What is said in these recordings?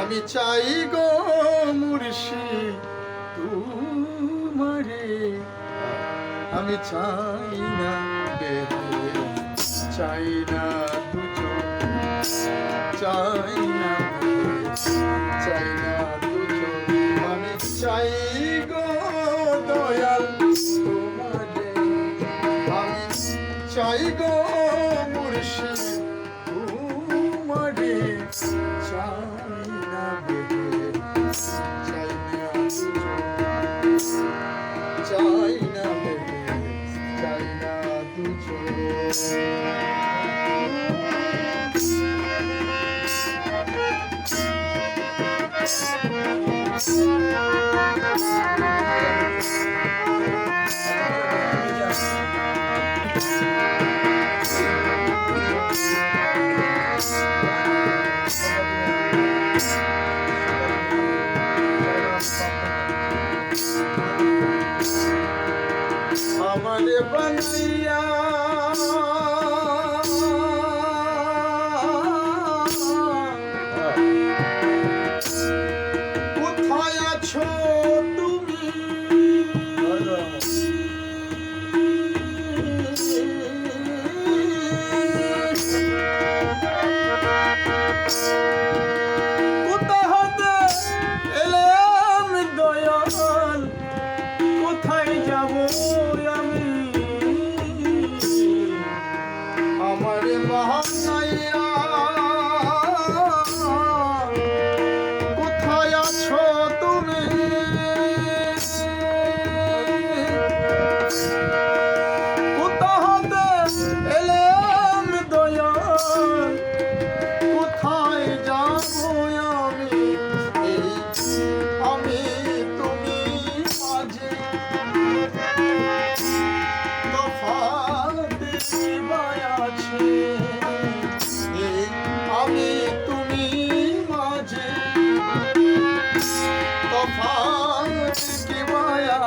আমি চাই গো মুর্শি তোমারে। আমি চাই না বেহে চাই না দুজো চাই না চাই না আমি চাই গো দয়াল তোমারে। আমি চাই গো মুর্শি আমারে বানাইয়া কোথায় যাব?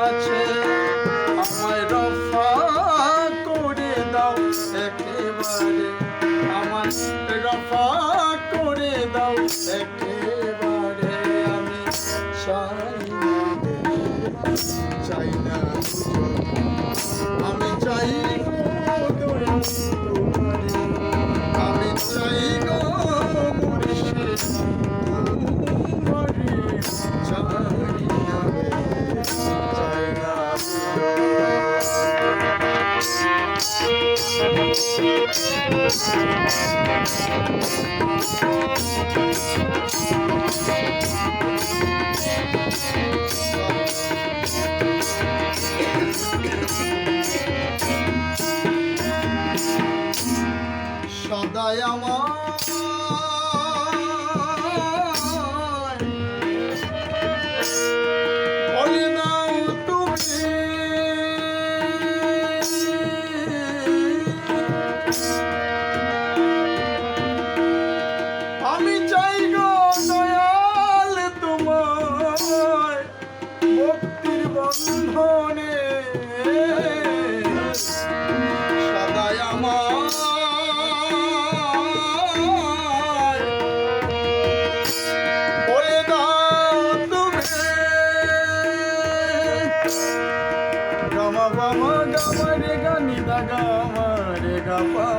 আছে। আমায় রফা করে দাও একেবারে। আমার রফা করে দাও একেবারে। আমি চাই চাই না। আমি আমি সদায় আমার রে গা নি দা গা মা রে গা পা